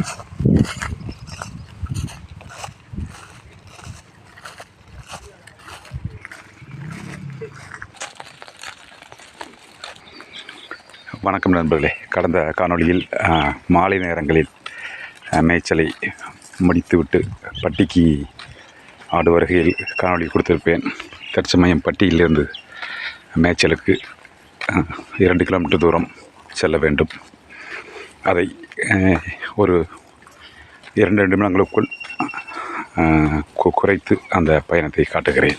வணக்கம் நண்பர்களே. கடந்த காணொளியில் மாலை நேரங்களில் மேய்ச்சலை முடித்துவிட்டு பட்டிக்கு ஆடு வருகையில் காணொளி கொடுத்திருப்பேன். தற்சமயம் பட்டியிலிருந்து மேய்ச்சலுக்கு இரண்டு கிலோமீட்டர் தூரம் செல்ல வேண்டும். அதை ஒரு இரண்டு நிமிடங்களுக்குள் கு- குறைத்து அந்த பயணத்தை காட்டுகிறேன்.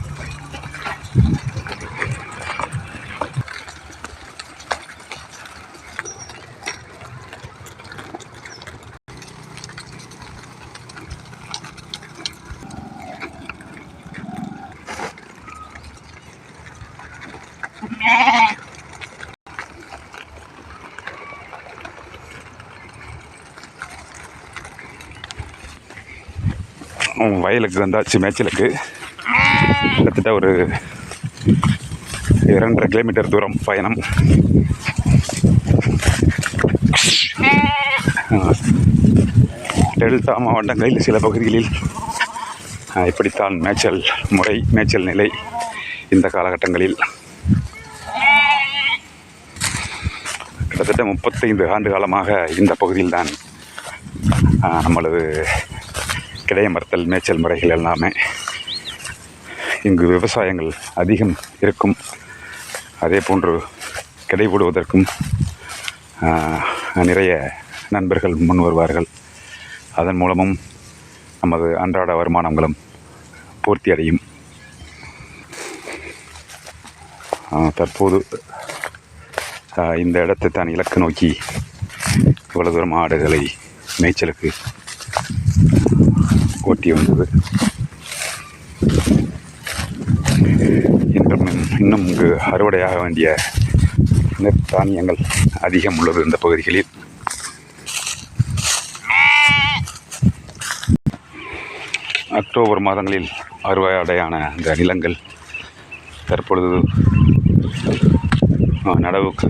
வயலுக்கு வந்தாச்சு மேய்ச்சலுக்கு. கிட்டத்தட்ட ஒரு இரண்டரை கிலோமீட்டர் தூரம் பயணம். டெல்டா மாவட்டங்களில் சில பகுதிகளில் இப்படித்தான் மேய்ச்சல் முறை மேய்ச்சல் நிலை இந்த காலகட்டங்களில். கிட்டத்தட்ட முப்பத்தைந்து ஆண்டு காலமாக இந்த பகுதியில்தான் ஆ, நம்மளது கிடையமர்த்தல் மேய்ச்சல் முறைகள் எல்லாமே இங்கு விவசாயங்கள் அதிகம் இருக்கும். அதே போன்று கிடைபடுவதற்கும் நிறைய நண்பர்கள் முன் வருவார்கள். அதன் மூலமும் நமது அன்றாட வருமானங்களும் பூர்த்தி அடையும். தற்போது இந்த இடத்தை தான் இலக்கு நோக்கி இவ்வளோ தூரம் ஆடுகளை மேய்ச்சலுக்கு ஓட்டி வந்தது. இன்றும் இன்னும் இங்கு அறுவடையாக வேண்டிய நெற்தானியங்கள் அதிகம் உள்ளது இந்த பகுதிகளில். அக்டோபர் மாதங்களில் அறுவடையான இந்த நிலங்கள் தற்பொழுது நடவுக்கு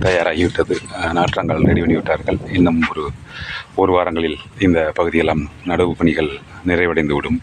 தயாராகிவிட்டது நாற்றங்கள் ரெடி பண்ணிவிட்டார்கள் இன்னும் ஒரு ஒரு வாரங்களில் இந்த பகுதியெல்லாம் நடவு பணிகள் நிறைவடைந்துவிடும்